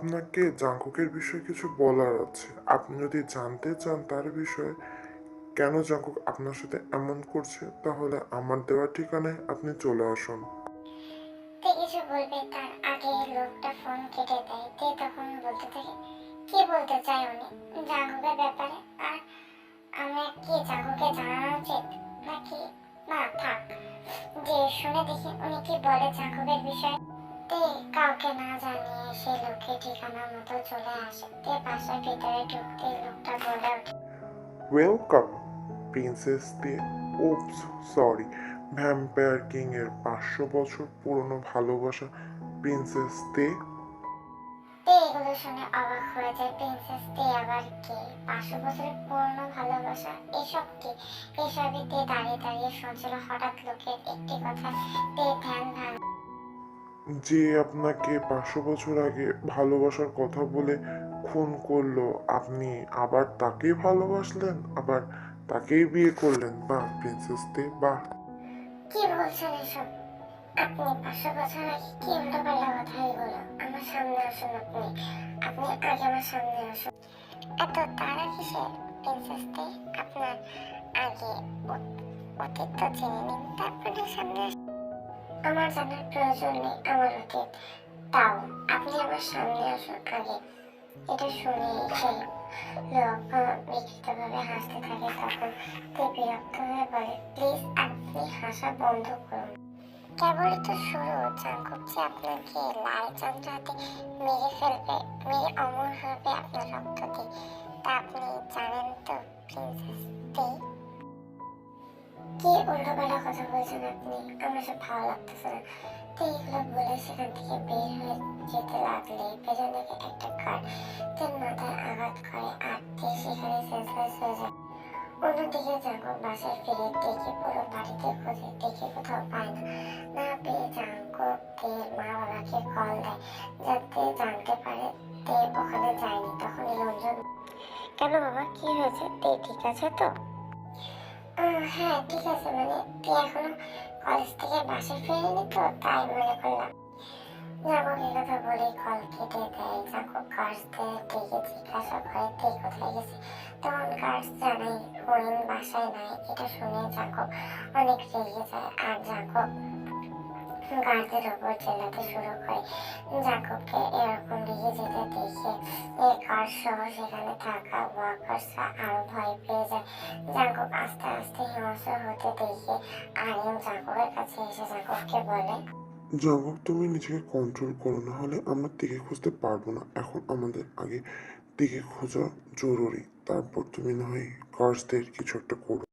আপনাকে জাঙ্কুকের বিষয়ে কিছু বলার আছে। আপনি যদি জানতে চান তার বিষয়ে, কেন জাঙ্কুক আপনার সাথে এমন করছে, তাহলে আমার দেওয়া ঠিকানায় আপনি চলে আসুন। কিছু বলবে তার? আগে লোকটা ফোন কেটে দেয়। তে তখন বলতে থাকে, কি বলতে চায় উনি? জাঙ্গুকের ব্যাপারে? আর কি জাঙ্গুকে জানানো উচিত? নাকি, না, থাক। যে শুনে দেখি উনি কি বলে জাঙ্গুকের বিষয়ে। তে কাউকে না জানিয়ে সেই লোকের ঠিকানা মতো চলে আসে। তে বাসার ভিতরে ঢুকতে লোকটা বলে ওঠে welcome princess the oops sorry vampire king এর পাঁচশো বছর পুরনো ভালোবাসা প্রিন্সেস দে এগুলো শুনে অবাক হয়ে যায় প্রিন্সেস তে আবার কে? পাঁচশো বছরের পুরনো ভালোবাসা এসব কি? এসবই তে দাঁড়িয়ে দাঁড়িয়ে শুনছিল হঠাৎ লোকের একটি কথা। তে ধ্যান ভাঙ যে আপনাকে পাঁচশো বছর আগে ভালোবাসার কথা বলে খুন করল, আপনি আবার তাকেই ভালোবাসলেন? আবার তাকেই বিয়ে করলেন? বাহ প্রিন্সেস দে বাহ কি বলছেন এসব? আপনি আগে আমার সামনে আসুন এত তারা কিসের? প্রিন্সেস আপনার আগে অতীত তো জেনে নিন, তারপরে সামনে আসুন। আমার জানার প্রয়োজন নেই, আমার অতীত তাও, আপনি আমার সামনে আসুন আগে এটা শুনে সেই লোক বিকৃতভাবে হাসতে থাকে, তখন তে বিরক্ত হয়ে বলে, প্লিজ, আপনি হাসা বন্ধ করুন। কেবলই তো শুরু, যে আপনাকে লাল চন্দ্র হাতে মেরে ফেলবে, মেরে অমর হবে আপনার রক্ত দিয়ে তা আপনি জানেন তো, প্রিন্সেস কি উল্টোপাল্টা কথা বলছেন আপনি? আমার সব ভালো লাগতেছে না। তো এগুলো বলে সেখান থেকে বের হয়ে যেতে লাগলে? পেছন থেকে একটা কার তার মাথায় আঘাত করে আর সেখানে সেন্সলেস হয়ে যায়। অন্যদিকে জাঙ্কুক বাসায় ফিরে দেখে পুরো বাড়িতে খোঁজে, দেখে কোথাও পায় না। না পেয়ে জাঙ্কুক তের মা বাবাকে কল দেয়। যাতে জানতে পারে তে ওখানে যায়নি তখন রঞ্জন কেন বাবা, কি হয়েছে? তে ঠিক আছে তো? হ্যাঁ ঠিক আছে মানে তে এখনও কলেজ থেকে বাসায় ফেরেনি তো, তাই মনে করলাম। জাঙ্কুক কথা বলে জাঙ্কুক গার্ডসদের ডেকে জিজ্ঞাসা করে তে কোথায় গেছে। তখন হরিণ বাসায় নাই, এটা শুনে জাকব অনেক রেগে যায়, আর জাকব গার্ডদের উপর চেল্লাতে শুরু করে। জাকবকে এরকম সহ সেখানে থাকা ওয়ার্কার্সরা আরও ভয় পেয়ে যায়। জাঙ্কুক আস্তে আস্তে হিংস্র হতে দেখে আরিয়ান জাঙ্কুকের কাছে এসে জাঙ্কুককে বলে, জাঙ্কুক, তুমি নিজেকে কন্ট্রোল করো না হলে আমরা দিকে খুঁজতে পারব না। এখন আমাদের আগে দিকে খোঁজা জরুরি। তারপর তুমি না হয় কার্সদের কিছু একটা করো।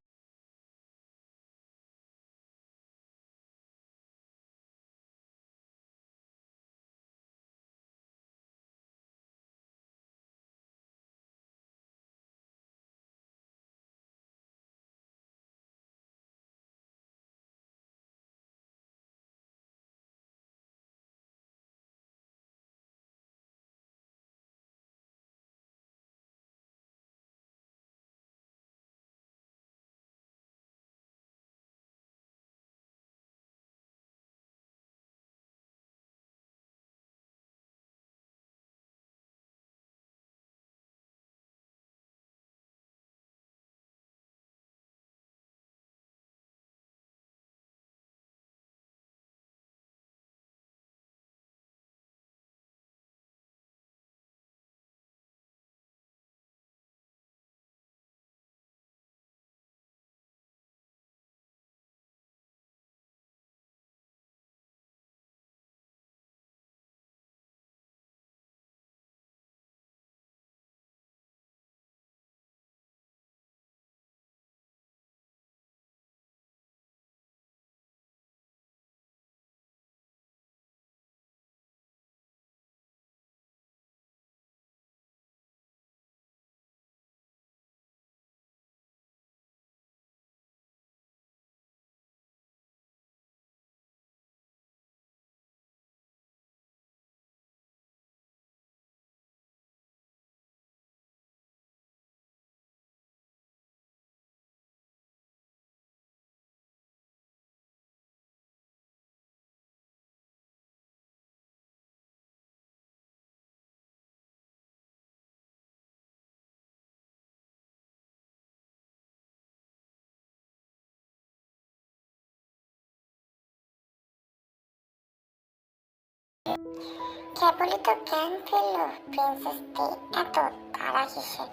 কেবলই তো জ্ঞান ফিরল প্রিন্সেস তে এত তারা কিসে?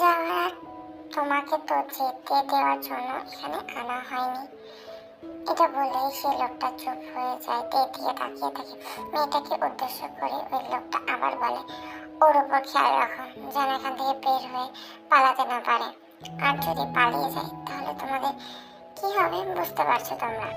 যাওয়ার তোমাকে তো যেতে দেওয়ার জন্য এখানে আনা হয়নি। এটা বলেই সেই লোকটা চুপ হয়ে যায় তে দিয়ে তাকিয়ে থাকে। মেয়েটাকে উদ্দেশ্য করে ওই লোকটা আবার বলে, ওর উপর খেয়াল রাখো, যেন এখান থেকে বের হয়ে পালাতে না পারে। আর যদি পালিয়ে যায়, তাহলে তোমাদের কি হবে বুঝতে পারছ তোমরা?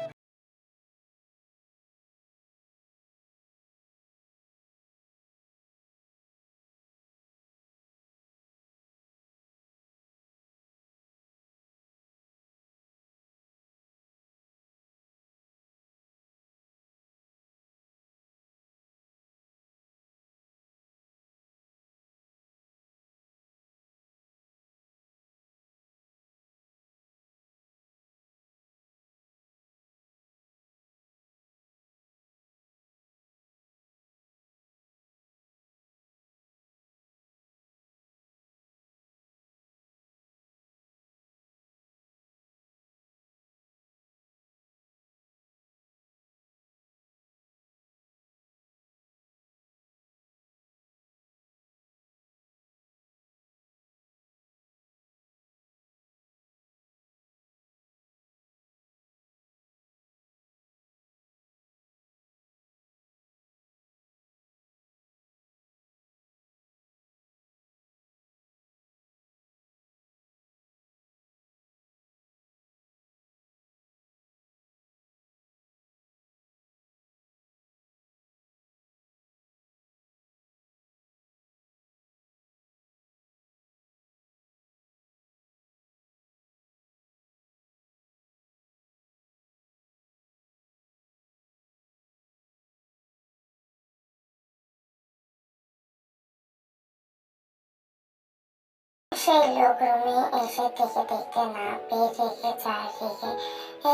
সেই লোক রুমে এসে থেকে দেখতে না পেয়ে রেগে যায় রেগে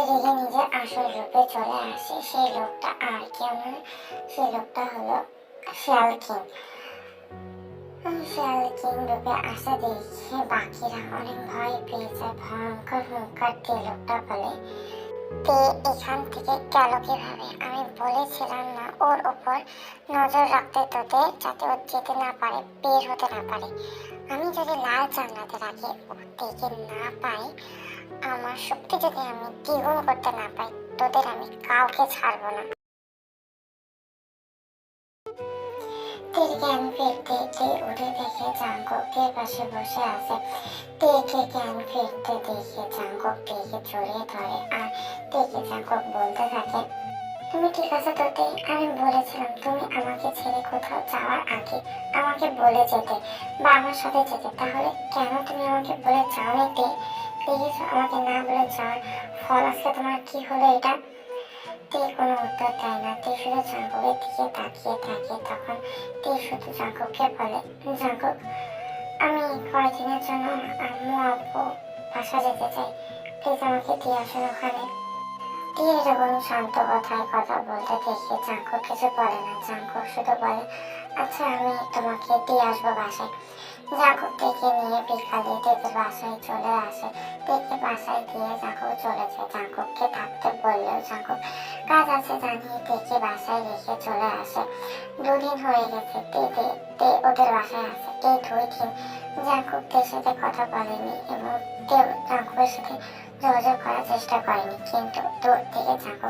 রেগে নিজের আসল রূপে চলে আসে। সেই লোকটা আর কেউ না। সেই লোকটা হলো শিয়াল কিং কিং রূপে আসা দেখে বাকিরা অনেক ভয় পেয়ে যায়। ভয়ঙ্কর হুঙ্কার দিয়ে লোকটা বলে, তে, এখান থেকে গেল কীভাবে? আমি বলেছিলাম না ওর উপর নজর রাখতে তোদের, যাতে ও যেতে না পারে, বের হতে না পারে। আমি যদি লাল জানলাতে রাখি দেখে না পাই, আমার শক্তি যদি আমি দ্বিগুণ করতে না পাই, তোদের আমি কাউকে ছাড়বো না। ফিরতে পাশে বসে আছে। ফিরতে আর বলতে থাকে, তুমি ঠিক আছে আমি বলেছিলাম, তুমি আমাকে ছেড়ে কোথাও যাওয়ার আগে আমাকে বলে যেতে বা আমার সাথে যেতে। তাহলে কেন তুমি আমাকে বলে যাওনি দেখেছ আমাকে না বলে যাওয়ার ফল আজকে তোমার, কি হলো এটা? তে কোনো উত্তর দেয় না। তে শুধু জাঙ্গকের দিকে তাকিয়ে থাকে। তখন তে শুধু জাঙ্গককে বলে জাঙ্গক আমি কয়েকদিনের জন্য আম্মু আব্বু বাসা যেতে চাই। প্লিজ আমাকে দিয়ে আসুন ওখানে। দিয়ে যখন শান্ত কথায় কথা বলতে দেখে জাঙ্কুক কিছু বলে না। জাঙ্কুক শুধু বলে আচ্ছা আমি তোমাকে দিয়ে আসব বাসায়। জাঙ্কুক দেখে নিয়ে বিকালে দেখে বাসায় চলে আসে। দেখে বাসায় গিয়ে জাঙ্কুক চলে যায়। থাকতে বললেও জাঙ্কুক কাজ আছে জানিয়ে দেখে বাসায় রেখে চলে আসে। দুদিন হয়ে গেছে, তে তে ওদের বাসায় আছে এই দুই দিন জাঙ্কুকদের সাথে কথা বলেনি এবং কেউ জাঙ্কুকের সাথে যোগাযোগ করার চেষ্টা করেনি। কিন্তু দূর থেকে জাগো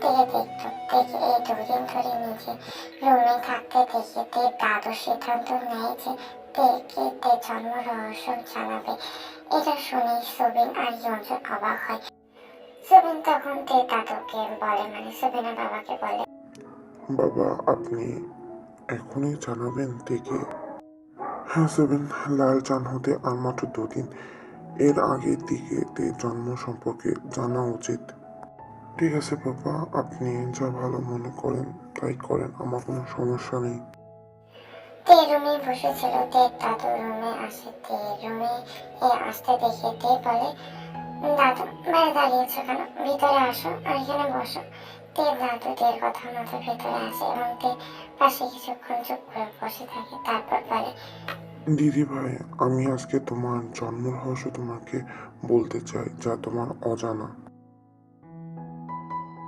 থেকে দেখতো দেখে এই দুদিন ধরে নিজে রুমে থাকতে দেখে তে দাদু সিদ্ধান্ত নেয় যে তেকে তে জন্ম রহস্য জানাবে। এটা শুনে সুবিন আর ইয়ঞ্জন অবাক হয়। সুবিন তখন তে দাদুকে বলে মানে সুবিনের বাবাকে বলে। বাবা, আপনি এখনই জানাবেন থেকে হ্যাঁ সেভেন লাল চান হতে আর মাত্র দুদিন এর আগের দিকে তে জন্ম সম্পর্কে জানা উচিত। ঠিক আছে বাবা আপনি যা ভালো মনে করেন তাই করেন, আমার কোনো সমস্যা নেই। তে রুমে বসেছিল, তে দাদু রুমে আসে তে রুমে এ আসতে দেখে তে বলে, দাদু, বাইরে দাঁড়িয়েছো কেন? ভিতরে আসো আর এখানে বসো। তে দাদুদের কথা মতো ভেতরে আসে এবং তে পাশে কিছুক্ষণ চুপ করে বসে থাকে, তারপর বলে দিদি ভাই আমি আজকে তোমার জন্ম রহস্য তোমাকে বলতে চাই যা তোমার অজানা।